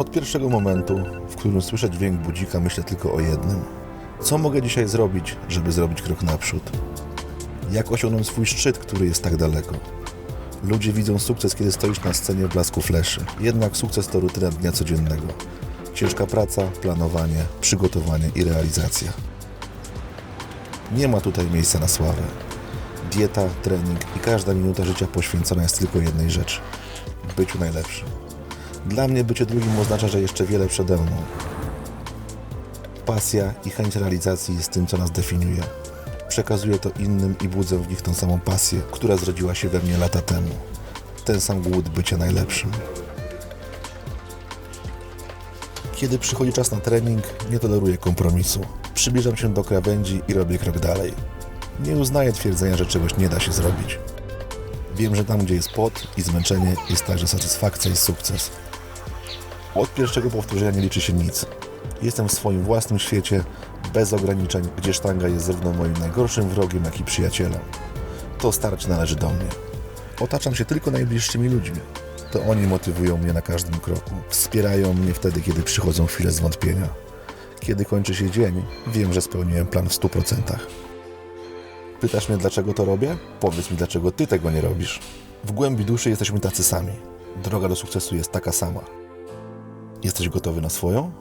Od pierwszego momentu, w którym słyszę dźwięk budzika, myślę tylko o jednym. Co mogę dzisiaj zrobić, żeby zrobić krok naprzód? Jak osiągnąć swój szczyt, który jest tak daleko? Ludzie widzą sukces, kiedy stoisz na scenie w blasku fleszy. Jednak sukces to rutyna dnia codziennego. Ciężka praca, planowanie, przygotowanie i realizacja. Nie ma tutaj miejsca na sławę. Dieta, trening i każda minuta życia poświęcona jest tylko jednej rzeczy byciu najlepszym. Dla mnie bycie drugim oznacza, że jeszcze wiele przede mną. Pasja i chęć realizacji jest tym, co nas definiuje. Przekazuję to innym i budzę w nich tą samą pasję, która zrodziła się we mnie lata temu. Ten sam głód bycia najlepszym. Kiedy przychodzi czas na trening, nie toleruję kompromisu. Przybliżam się do krawędzi i robię krok dalej. Nie uznaję twierdzenia, że czegoś nie da się zrobić. Wiem, że tam, gdzie jest pot i zmęczenie, jest także satysfakcja i sukces. Od pierwszego powtórzenia nie liczy się nic. Jestem w swoim własnym świecie, bez ograniczeń, gdzie sztanga jest zarówno moim najgorszym wrogiem, jak i przyjacielem. To starcie należy do mnie. Otaczam się tylko najbliższymi ludźmi. To oni motywują mnie na każdym kroku. Wspierają mnie wtedy, kiedy przychodzą chwile zwątpienia. Kiedy kończy się dzień, wiem, że spełniłem plan w 100%. Pytasz mnie, dlaczego to robię? Powiedz mi, dlaczego ty tego nie robisz. W głębi duszy jesteśmy tacy sami. Droga do sukcesu jest taka sama. Jesteś gotowy na swoją?